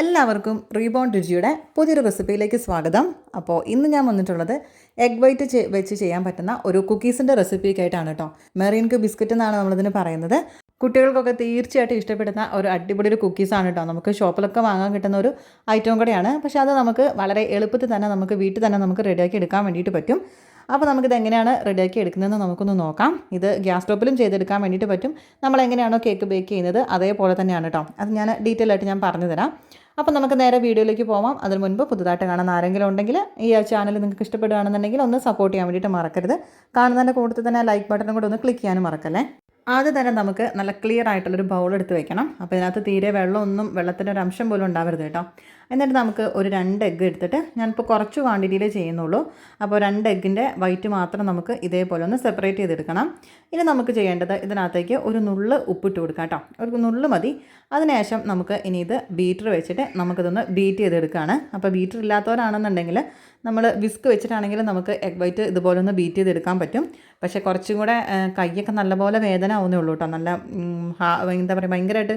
എല്ലാവർക്കും റീബോൺ രുചിയുടെ പുതിയൊരു റെസിപ്പിയിലേക്ക് സ്വാഗതം. അപ്പോൾ ഇന്ന് ഞാൻ വന്നിട്ടുള്ളത് എഗ് വൈറ്റ് വെച്ച് ചെയ്യാൻ പറ്റുന്ന ഒരു കുക്കീസിന്റെ റെസിപ്പിക്കായിട്ടാണ് കേട്ടോ മെറീൻക്ക് ബിസ്ക്കറ്റ് എന്നാണ് നമ്മളിതിന് പറയുന്നത്. കുട്ടികൾക്കൊക്കെ തീർച്ചയായിട്ടും ഇഷ്ടപ്പെടുന്ന ഒരു അടിപൊളി ഒരു കുക്കീസാണ് കേട്ടോ നമുക്ക് ഷോപ്പിലൊക്കെ വാങ്ങാൻ കിട്ടുന്ന ഒരു ഐറ്റം കൂടെയാണ്. പക്ഷേ അത് നമുക്ക് വളരെ എളുപ്പത്തിൽ തന്നെ നമുക്ക് വീട്ടിൽ തന്നെ നമുക്ക് റെഡിയാക്കി എടുക്കാൻ വേണ്ടിയിട്ട് പറ്റും. അപ്പോൾ നമുക്കിത് എങ്ങനെയാണ് റെഡിയാക്കി എടുക്കുന്നതെന്ന് നമുക്കൊന്ന് നോക്കാം. ഇത് ഗ്യാസ് സ്റ്റോപ്പിലും ചെയ്തെടുക്കാൻ വേണ്ടിയിട്ട് പറ്റും. നമ്മൾ എങ്ങനെയാണോ കേക്ക് ബേക്ക് ചെയ്യുന്നത് അതേപോലെ തന്നെയാണ് കേട്ടോ അത് ഞാൻ ഡീറ്റെയിൽ ആയിട്ട് ഞാൻ പറഞ്ഞു തരാം അപ്പോൾ നമുക്ക് നേരെ വീഡിയോയിലേക്ക് പോവാം. അതിന് മുൻപ് പുതുതായിട്ട് കാണുന്ന ആരെങ്കിലും ഉണ്ടെങ്കിൽ ഈ ചാനൽ നിങ്ങൾക്ക് ഇഷ്ടപ്പെടുകയാണെന്നുണ്ടെങ്കിൽ ഒന്ന് സപ്പോർട്ട് ചെയ്യാൻ വേണ്ടിയിട്ട് മറക്കരുത്. കാണുന്നതിന്റെ കൂട്ടത്തിൽ തന്നെ ലൈക്ക് ബട്ടണും കൂടെ ഒന്ന് ക്ലിക്ക് ചെയ്യാനും മറക്കല്ലേ? ആദ്യം തന്നെ നമുക്ക് നല്ല ക്ലിയർ ആയിട്ടുള്ളൊരു ബൗൾ എടുത്ത് വെക്കണം. അപ്പോൾ ഇതിനകത്ത് തീരെ വെള്ളമൊന്നും വെള്ളത്തിന്റെ ഒരു അംശം പോലും ഉണ്ടാവരുത് കേട്ടോ. എന്നിട്ട് നമുക്ക് ഒരു രണ്ട് എഗ്ഗ് എടുത്തിട്ട് ഞാനിപ്പോൾ കുറച്ച് ക്വാണ്ടിറ്റിയിൽ ചെയ്യുന്നുള്ളൂ. അപ്പോൾ രണ്ട് എഗ്ഗിന്റെ വൈറ്റ് മാത്രം നമുക്ക് ഇതേപോലെ ഒന്ന് സെപ്പറേറ്റ് ചെയ്തെടുക്കണം. ഇനി നമുക്ക് ചെയ്യേണ്ടത് ഇതിനകത്തേക്ക് ഒരു നുള്ള് ഉപ്പിട്ട് കൊടുക്കാം കേട്ടോ. ഒരു നുള്ള് മതി. അതിനുശേഷം നമുക്ക് ഇനി ഇത് ബീറ്റർ വെച്ചിട്ട് നമുക്കിതൊന്ന് ബീറ്റ് ചെയ്തെടുക്കുകയാണ് അപ്പോൾ ബീറ്റർ ഇല്ലാത്തവരാണെന്നുണ്ടെങ്കിൽ നമ്മൾ വിസ്ക് വെച്ചിട്ടാണെങ്കിൽ നമുക്ക് എഗ് വൈറ്റ് ഇതുപോലെ ഒന്ന് ബീറ്റ് ചെയ്തെടുക്കാൻ പറ്റും. പക്ഷേ കുറച്ചും കൂടെ കൈയൊക്കെ നല്ലപോലെ വേദന ആവുന്നേ ഉള്ളൂ കേട്ടോ നല്ല എന്താ പറയുക ഭയങ്കരമായിട്ട്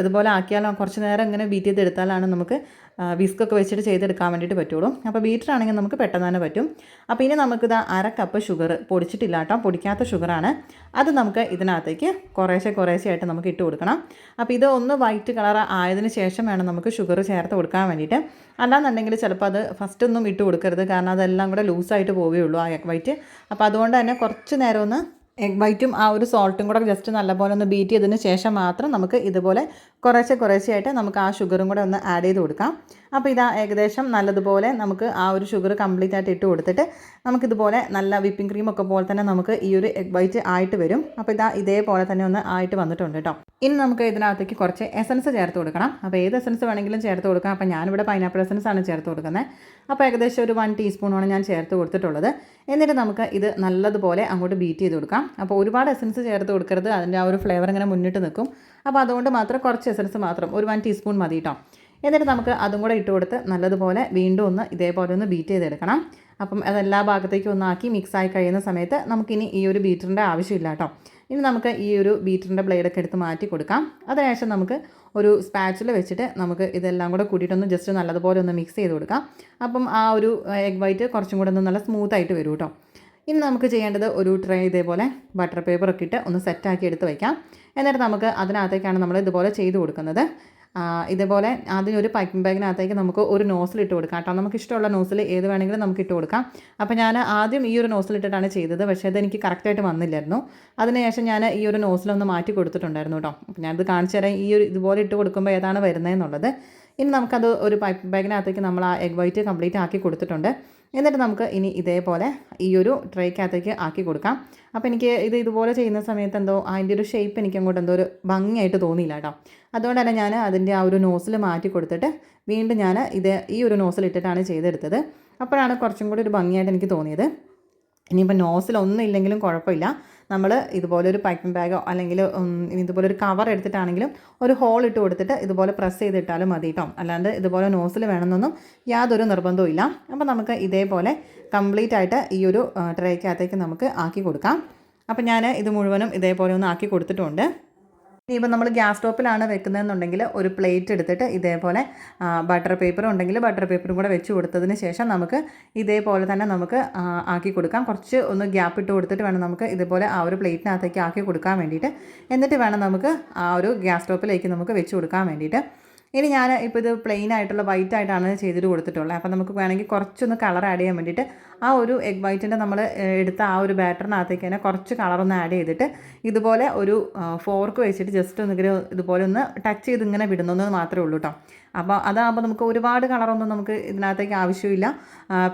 ഇതുപോലെ ആക്കിയാലും കുറച്ച് നേരം ഇങ്ങനെ ബീറ്റ് ചെയ്തെടുത്താലാണ് നമുക്ക് വിസ്കൊക്കെ വെച്ചിട്ട് ചെയ്തെടുക്കാൻ വേണ്ടിയിട്ട് പറ്റുള്ളൂ. അപ്പോൾ ബീറ്ററാണെങ്കിൽ നമുക്ക് പെട്ടെന്ന് തന്നെ പറ്റും. അപ്പോൾ ഇനി നമുക്കിത് അര കപ്പ് ഷുഗർ പൊടിച്ചിട്ടില്ല കേട്ടോ. പൊടിക്കാത്ത ഷുഗറാണ് അത് നമുക്ക് ഇതിനകത്തേക്ക് കുറേശ്ശെ കുറേശ്ശെ ആയിട്ട് നമുക്ക് ഇട്ട് കൊടുക്കണം. അപ്പോൾ ഇത് ഒന്ന് വൈറ്റ് കളർ ആയതിനു ശേഷം വേണം നമുക്ക് ഷുഗർ ചേർത്ത് കൊടുക്കാൻ വേണ്ടിയിട്ട്. അല്ലാന്നുണ്ടെങ്കിൽ ചിലപ്പോൾ അത് ഫസ്റ്റ് ഒന്നും ഇട്ട് കൊടുക്കരുത്. കാരണം അതെല്ലാം കൂടെ ലൂസായിട്ട് പോവുകയുള്ളൂ ആ വൈറ്റ് അപ്പോൾ അതുകൊണ്ട് തന്നെ കുറച്ച് നേരം ഒന്ന് എഗ് വൈറ്റും ആ ഒരു സോൾട്ടും കൂടെ ജസ്റ്റ് നല്ലപോലെ ഒന്ന് ബീറ്റ് ചെയ്തതിന് ശേഷം മാത്രം നമുക്ക് ഇതുപോലെ കുറേശ്ശെ കുറേശ്ശെയായിട്ട് നമുക്ക് ആ ഷുഗറും കൂടെ ഒന്ന് ആഡ് ചെയ്ത് കൊടുക്കാം. അപ്പോൾ ഇതാ ഏകദേശം നല്ലതുപോലെ നമുക്ക് ആ ഒരു ഷുഗർ കംപ്ലീറ്റ് ആയിട്ട് ഇട്ട് കൊടുത്തിട്ട് നമുക്കിതുപോലെ നല്ല വിപ്പിംഗ് ക്രീം ഒക്കെ പോലെ തന്നെ നമുക്ക് ഈ ഒരു എഗ് വൈറ്റ് ആയിട്ട് വരും. അപ്പോൾ ഇതാ ഇതേപോലെ തന്നെ ഒന്ന് ആയിട്ട് വന്നിട്ടുണ്ട് കേട്ടോ ഇനി നമുക്ക് ഇതിനകത്തേക്ക് കുറച്ച് എസൻസ് ചേർത്ത് കൊടുക്കണം. അപ്പോൾ ഏത് എസൻസ് വേണമെങ്കിലും ചേർത്ത് കൊടുക്കാം. അപ്പോൾ ഞാനിവിടെ പൈനാപ്പിൾ എസൻസ് ആണ് ചേർത്ത് കൊടുക്കുന്നത് അപ്പോൾ ഏകദേശം ഒരു വൺ ടീസ്പൂണാണ് ഞാൻ ചേർത്ത് കൊടുത്തിട്ടുള്ളത്. എന്നിട്ട് നമുക്ക് ഇത് നല്ലതുപോലെ അങ്ങോട്ട് ബീറ്റ് ചെയ്ത് കൊടുക്കാം. അപ്പോൾ ഒരുപാട് എസൻസ് ചേർത്ത് കൊടുക്കരുത്. അതിന്റെ ആ ഒരു ഫ്ലേവർ ഇങ്ങനെ മുന്നിട്ട് നിൽക്കും. അപ്പോൾ അതുകൊണ്ട് മാത്രം കുറച്ച് എസൻസ് മാത്രം. ഒരു വൺ ടീസ്പൂൺ മതി കേട്ടോ എന്നിട്ട് നമുക്ക് അതും കൂടെ ഇട്ട് കൊടുത്ത് നല്ലതുപോലെ വീണ്ടും ഒന്ന് ഇതേപോലെ ഒന്ന് ബീറ്റ് ചെയ്തെടുക്കണം. അപ്പം അതെല്ലാ ഭാഗത്തേക്കും ഒന്നാക്കി മിക്സായി കഴിയുന്ന സമയത്ത് നമുക്കിനി ഈ ഒരു ബീറ്ററിന്റെ ആവശ്യമില്ല കേട്ടോ. ഇനി നമുക്ക് ഈ ഒരു ബീറ്ററിന്റെ ബ്ലേഡൊക്കെ എടുത്ത് മാറ്റി കൊടുക്കാം. അതിനുശേഷം നമുക്ക് ഒരു സ്പാച്ചിൽ വെച്ചിട്ട് നമുക്ക് ഇതെല്ലാം കൂടെ കൂട്ടിയിട്ടൊന്ന് ജസ്റ്റ് നല്ലതുപോലെ ഒന്ന് മിക്സ് ചെയ്ത് കൊടുക്കാം. അപ്പം ആ ഒരു എഗ് വൈറ്റ് കുറച്ചും കൂടെ ഒന്ന് നല്ല സ്മൂത്തായിട്ട് വരും കേട്ടോ. ഇനി നമുക്ക് ചെയ്യേണ്ടത് ഒരു ട്രേ ഇതേപോലെ ബട്ടർ പേപ്പർ ഒക്കെ ഇട്ട് ഒന്ന് സെറ്റാക്കി എടുത്ത് വയ്ക്കാം എന്നിട്ട് നമുക്ക് അതിനകത്തേക്കാണ് നമ്മൾ ഇതുപോലെ ചെയ്ത് കൊടുക്കുന്നത്. ഇതേപോലെ ആദ്യം ഒരു പൈപ്പിംഗ് ബാഗിനകത്തേക്ക് നമുക്ക് ഒരു നോസിൽ ഇട്ട് കൊടുക്കാം കേട്ടോ. നമുക്ക് ഇഷ്ടമുള്ള നോസിൽ ഏത് വേണമെങ്കിലും നമുക്ക് ഇട്ട് കൊടുക്കാം. അപ്പോൾ ഞാൻ ആദ്യം ഈ ഒരു നോസിൽ ഇട്ടിട്ടാണ് ചെയ്തത്. പക്ഷേ അത് എനിക്ക് കറക്റ്റായിട്ട് വന്നില്ലായിരുന്നു. അതിനുശേഷം ഞാൻ ഈ ഒരു നോസിലൊന്ന് മാറ്റി കൊടുത്തിട്ടുണ്ടായിരുന്നു കേട്ടോ. അപ്പോൾ ഞാനത് കാണിച്ചു തരാം. ഈ ഒരു ഇതുപോലെ ഇട്ട് കൊടുക്കുമ്പോൾ ഏതാണ് വരുന്നതെന്നുള്ളത് ഇനി നമുക്കത് ഒരു പൈപ്പ് ബാഗിനകത്തേക്ക് നമ്മൾ ആ എഗ് വൈറ്റ് കംപ്ലീറ്റ് ആക്കി കൊടുത്തിട്ടുണ്ട്. എന്നിട്ട് നമുക്ക് ഇനി ഇതേപോലെ ഈ ഒരു ട്രേക്കകത്തേക്ക് ആക്കി കൊടുക്കാം. അപ്പോൾ എനിക്ക് ഇത് ഇതുപോലെ ചെയ്യുന്ന സമയത്ത് എന്തോ അതിന്റെ ഒരു ഷേപ്പ് എനിക്ക് അങ്ങോട്ട് എന്തോ ഒരു ഭംഗിയായിട്ട് തോന്നിയില്ല കേട്ടോ. അതുകൊണ്ട് തന്നെ ഞാൻ അതിന്റെ ആ ഒരു നോസിൽ മാറ്റി കൊടുത്തിട്ട് വീണ്ടും ഞാൻ ഇത് ഈ ഒരു നോസിൽ ഇട്ടിട്ടാണ് ചെയ്തെടുത്തത്. അപ്പോഴാണ് കുറച്ചും കൂടി ഒരു ഭംഗിയായിട്ട് എനിക്ക് തോന്നിയത്. ഇനിയിപ്പോൾ നോസിലൊന്നും ഇല്ലെങ്കിലും കുഴപ്പമില്ല. നമ്മൾ ഇതുപോലെ ഒരു ബാഗോ അല്ലെങ്കിൽ ഇതുപോലെ ഒരു കവർ എടുത്തിട്ടാണെങ്കിലും ഒരു ഹോൾ ഇട്ട് കൊടുത്തിട്ട് ഇതുപോലെ പ്രസ് ചെയ്തിട്ടാലും മതി കേട്ടോ അല്ലാണ്ട് ഇതുപോലെ നോസിൽ വേണമെന്നൊന്നും യാതൊരു നിർബന്ധവും ഇല്ല. അപ്പോൾ നമുക്ക് ഇതേപോലെ കംപ്ലീറ്റ് ആയിട്ട് ഈ ഒരു ട്രേക്കകത്തേക്ക് നമുക്ക് ആക്കി കൊടുക്കാം. അപ്പോൾ ഞാൻ ഇത് മുഴുവനും ഇതേപോലെ ഒന്ന് ആക്കി കൊടുത്തിട്ടുണ്ട്. ഇനിയിപ്പോൾ നമ്മൾ ഗ്യാസ് സ്റ്റോപ്പിലാണ് വെക്കുന്നതെന്നുണ്ടെങ്കിൽ ഒരു പ്ലേറ്റ് എടുത്തിട്ട് ഇതേപോലെ ബട്ടർ പേപ്പർ ഉണ്ടെങ്കിൽ ബട്ടർ പേപ്പറും കൂടെ വെച്ച് കൊടുത്തതിന് ശേഷം നമുക്ക് ഇതേപോലെ തന്നെ നമുക്ക് ആക്കി കൊടുക്കാം. കുറച്ച് ഒന്ന് ഗ്യാപ്പ് ഇട്ട് കൊടുത്തിട്ട് വേണം നമുക്ക് ഇതേപോലെ ആ ഒരു പ്ലേറ്റിനകത്തേക്ക് ആക്കി കൊടുക്കാൻ വേണ്ടിയിട്ട്. എന്നിട്ട് വേണം നമുക്ക് ആ ഒരു ഗ്യാസ് സ്റ്റോപ്പിലേക്ക് നമുക്ക് വെച്ച് കൊടുക്കാൻ വേണ്ടിയിട്ട്. ഇനി ഞാൻ ഇപ്പോൾ ഇത് പ്ലെയിൻ ആയിട്ടുള്ള വൈറ്റ് ആയിട്ടാണ് ചെയ്തിട്ട് കൊടുത്തിട്ടുള്ളത് അപ്പോൾ നമുക്ക് വേണമെങ്കിൽ കുറച്ചൊന്ന് കളർ ആഡ് ചെയ്യാൻ വേണ്ടിയിട്ട് ആ ഒരു എഗ് വൈറ്റിന്റെ നമ്മൾ എടുത്ത ആ ഒരു ബാറ്ററിനകത്തേക്ക് തന്നെ കുറച്ച് കളറൊന്ന് ആഡ് ചെയ്തിട്ട് ഇതുപോലെ ഒരു ഫോർക്ക് വെച്ചിട്ട് ജസ്റ്റ് ഒന്നിങ്ങനെ ഇതുപോലെ ഒന്ന് ടച്ച് ചെയ്ത് ഇങ്ങനെ വിടുന്നതെന്ന് മാത്രമേ ഉള്ളൂ കേട്ടോ അപ്പോൾ അതാകുമ്പോൾ നമുക്ക് ഒരുപാട് കളറൊന്നും നമുക്ക് ഇതിനകത്തേക്ക് ആവശ്യമില്ല.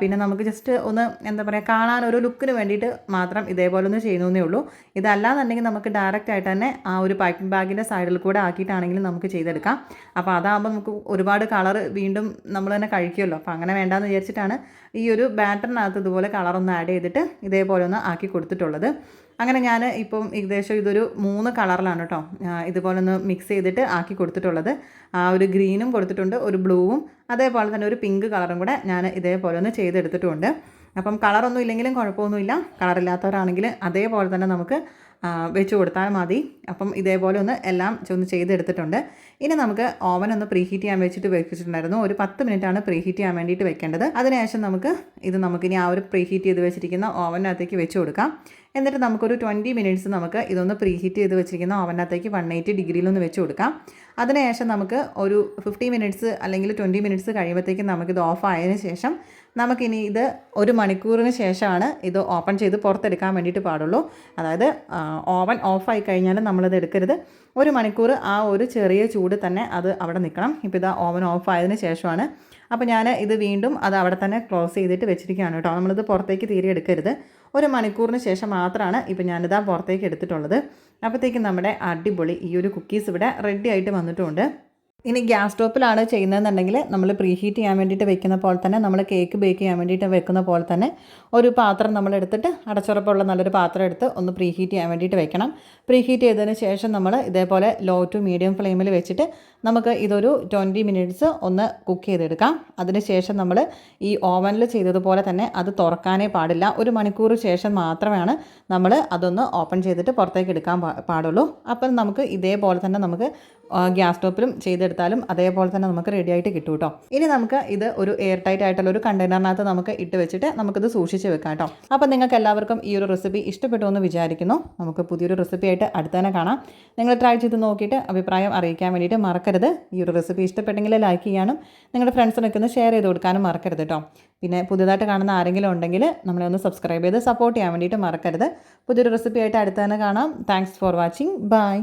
പിന്നെ നമുക്ക് ജസ്റ്റ് ഒന്ന് എന്താ പറയുക കാണാൻ ഒരു ലുക്കിന് വേണ്ടിയിട്ട് മാത്രം ഇതേപോലെ ഒന്ന് ചെയ്യുന്നതേ ഉള്ളൂ. ഇതല്ലാന്നുണ്ടെങ്കിൽ നമുക്ക് ഡയറക്റ്റ് ആയിട്ട് തന്നെ ആ ഒരു പാക്കിംഗ് ബാഗിന്റെ സൈഡിൽ കൂടെ ആക്കിയിട്ടാണെങ്കിലും നമുക്ക് ചെയ്തെടുക്കാം. അപ്പോൾ അതാകുമ്പോൾ നമുക്ക് ഒരുപാട് കളർ വീണ്ടും നമ്മൾ തന്നെ കഴിക്കുമല്ലോ. അപ്പോൾ അങ്ങനെ വേണ്ടാന്ന് വിചാരിച്ചിട്ടാണ് ഈ ഒരു ബാറ്ററിനകത്ത് ഇതുപോലെ കളറൊന്ന് ആഡ് ചെയ്തിട്ട് ഇതേപോലെ ഒന്ന് ആക്കി കൊടുത്തിട്ടുള്ളത്. അങ്ങനെ ഞാൻ ഇപ്പം ഏകദേശം ഇതൊരു മൂന്ന് കളറിലാണ് കേട്ടോ ഇതുപോലെ ഒന്ന് മിക്സ് ചെയ്തിട്ട് ആക്കി കൊടുത്തിട്ടുള്ളത്. ആ ഒരു ഗ്രീനും കൊടുത്തിട്ടുണ്ട് ഒരു ബ്ലൂവും അതേപോലെ തന്നെ ഒരു പിങ്ക് കളറും കൂടെ ഞാൻ ഇതേപോലെ ഒന്ന് ചെയ്തെടുത്തിട്ടുമുണ്ട് അപ്പം കളറൊന്നും ഇല്ലെങ്കിലും കുഴപ്പമൊന്നുമില്ല. കളറില്ലാത്തവരാണെങ്കിൽ അതേപോലെ തന്നെ നമുക്ക് വെച്ച് കൊടുത്താൽ മതി. അപ്പം ഇതേപോലെ ഒന്ന് എല്ലാം ഒന്ന് ചെയ്തെടുത്തിട്ടുണ്ട്. ഇനി നമുക്ക് ഓവൻ ഒന്ന് പ്രീ ഹീറ്റ് ചെയ്യാൻ വെച്ചിട്ട് വെച്ചിട്ടുണ്ടായിരുന്നു. ഒരു പത്ത് മിനിറ്റാണ് പ്രീ ഹീറ്റ് ചെയ്യാൻ വേണ്ടിയിട്ട് വെക്കേണ്ടത്. അതിനുശേഷം നമുക്ക് ഇത് നമുക്കിനി ആ ഒരു പ്രീ ഹീറ്റ് ചെയ്ത് വെച്ചിരിക്കുന്ന ഓവനകത്തേക്ക് വെച്ച് കൊടുക്കാം. എന്നിട്ട് നമുക്കൊരു ട്വന്റി മിനിറ്റ്സ് നമുക്ക് ഇതൊന്ന് പ്രീ ഹീറ്റ് ചെയ്ത് വെച്ചിരിക്കുന്ന ഓവനകത്തേക്ക് വൺ എയ്റ്റി ഡിഗ്രിയിലൊന്ന് വെച്ച് കൊടുക്കാം. അതിനുശേഷം നമുക്ക് ഒരു ഫിഫ്റ്റി മിനിറ്റ്സ് അല്ലെങ്കിൽ ട്വന്റി മിനിറ്റ്സ് കഴിയുമ്പോഴത്തേക്കും നമുക്കിത് ഓഫ് ആയതിനു ശേഷം നമുക്കിനി ഇത് ഒരു മണിക്കൂറിന് ശേഷമാണ് ഇത് ഓപ്പൺ ചെയ്ത് പുറത്തെടുക്കാൻ വേണ്ടിയിട്ട് പാടുള്ളൂ. അതായത് ഓവൻ ഓഫായി കഴിഞ്ഞാൽ നമ്മളിത് എടുക്കരുത്. ഒരു മണിക്കൂർ ആ ഒരു ചെറിയ ചൂട് തന്നെ അത് അവിടെ നിൽക്കണം. ഇപ്പോൾ ഇത് ഓവൻ ഓഫ് ആയതിനു ശേഷമാണ്. അപ്പോൾ ഞാൻ ഇത് വീണ്ടും അത് അവിടെ തന്നെ ക്ലോസ് ചെയ്തിട്ട് വെച്ചിരിക്കുകയാണ് കേട്ടോ. നമ്മളിത് പുറത്തേക്ക് തീരെ എടുക്കരുത്. ഒരു മണിക്കൂറിന് ശേഷം മാത്രമാണ് ഇപ്പോൾ ഞാനിതാ പുറത്തേക്ക് എടുത്തിട്ടുള്ളത്. അപ്പോഴത്തേക്കും നമ്മുടെ അടിപൊളി ഈ ഒരു കുക്കീസ് ഇവിടെ റെഡി ആയിട്ട് വന്നിട്ടുണ്ട്. ഇനി ഗ്യാസ് സ്റ്റോപ്പിലാണ് ചെയ്യുന്നതെന്നുണ്ടെങ്കിൽ നമ്മൾ പ്രീ ഹീറ്റ് ചെയ്യാൻ വേണ്ടിയിട്ട് വെക്കുന്ന പോലെ തന്നെ നമ്മൾ കേക്ക് ബേക്ക് ചെയ്യാൻ വേണ്ടിയിട്ട് വെക്കുന്ന പോലെ തന്നെ ഒരു പാത്രം നമ്മൾ എടുത്തിട്ട് അടച്ചുറപ്പുള്ള നല്ലൊരു പാത്രം എടുത്ത് ഒന്ന് പ്രീ ഹീറ്റ് ചെയ്യാൻ വേണ്ടിയിട്ട് വെക്കണം. പ്രീ ഹീറ്റ് ചെയ്തതിന് ശേഷം നമ്മൾ ഇതേപോലെ ലോ ടു മീഡിയം ഫ്ലെയിമിൽ വെച്ചിട്ട് നമുക്ക് ഇതൊരു ട്വന്റി മിനിറ്റ്സ് ഒന്ന് കുക്ക് ചെയ്തെടുക്കാം. അതിനുശേഷം നമ്മൾ ഈ ഓവനിൽ ചെയ്തതുപോലെ തന്നെ അത് തുറക്കാനേ പാടില്ല. ഒരു മണിക്കൂർ ശേഷം മാത്രമാണ് നമ്മൾ അതൊന്ന് ഓപ്പൺ ചെയ്തിട്ട് പുറത്തേക്ക് എടുക്കാൻ പാടുള്ളൂ. അപ്പം നമുക്ക് ഇതേപോലെ തന്നെ നമുക്ക് ഗ്യാസ് സ്റ്റോപ്പിലും ചെയ്തെടുത്താലും അതേപോലെ തന്നെ നമുക്ക് റെഡി ആയിട്ട് കിട്ടും കേട്ടോ ഇനി നമുക്ക് ഇത് ഒരു എയർ ടൈറ്റ് ആയിട്ടുള്ള ഒരു കണ്ടെയ്നറിനകത്ത് നമുക്ക് ഇട്ട് വെച്ചിട്ട് നമുക്കിത് സൂക്ഷിച്ച് വെക്കാം കേട്ടോ അപ്പം നിങ്ങൾക്ക് എല്ലാവർക്കും ഈ ഒരു റെസിപ്പി ഇഷ്ടപ്പെട്ടു എന്ന് വിചാരിക്കുന്നു. നമുക്ക് പുതിയൊരു റെസിപ്പി ആയിട്ട് അടുത്തന്നെ കാണാം. നിങ്ങൾ ട്രൈ ചെയ്ത് നോക്കിയിട്ട് അഭിപ്രായം അറിയിക്കാൻ വേണ്ടിയിട്ട് മറക്കരുത്. ഈ ഒരു റെസിപ്പി ഇഷ്ടപ്പെട്ടെങ്കിൽ ലൈക്ക് ചെയ്യാനും നിങ്ങളുടെ ഫ്രണ്ട്സിനൊക്കെ ഒന്ന് ഷെയർ ചെയ്ത് കൊടുക്കാനും മറക്കരുത് കേട്ടോ പിന്നെ പുതിയതായിട്ട് കാണുന്ന ആരെങ്കിലും ഉണ്ടെങ്കിൽ നമ്മളെ ഒന്ന് സബ്സ്ക്രൈബ് ചെയ്ത് സപ്പോർട്ട് ചെയ്യാൻ വേണ്ടിയിട്ട് മറക്കരുത്. പുതിയൊരു റെസിപ്പി ആയിട്ട് അടുത്ത് തന്നെ കാണാം. Thanks for watching bye